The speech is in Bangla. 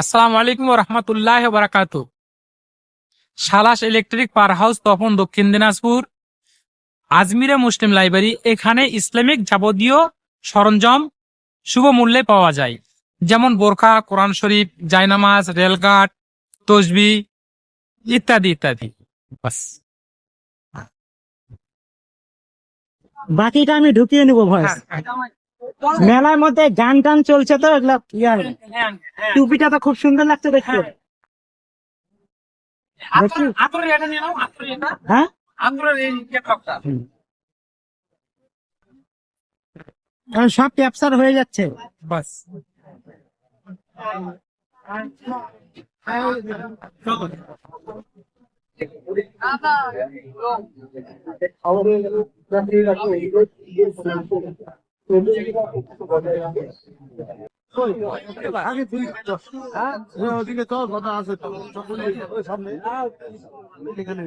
আসসালামু আলাইকুম রহমতুল্লাহ বারাকাতু। সালাস electric power house Tapan Dakshin Dinajpur আজমিরে মুসলিম লাইব্রেরি এখানে ইসলামিক যাবতীয় সরঞ্জাম শুভ মূল্যে পাওয়া যায়। যেমন বোরখা কোরআন শরীফ জায়নামাজ রেলগার্ড তসবি ইত্যাদি ইত্যাদি। বাস। বাকিটা আমি ঢুকিয়ে নেব ভয় মেলার মধ্যে গান টান চলছে তো এগুলা ইয়ার টুপিটা তো খুব সুন্দর লাগছে দেখতে। হ্যাঁ। সব ক্যাপচার হয়ে যাচ্ছে। বাস। ওদিকে তো কথা আছে তো সামনে এখানে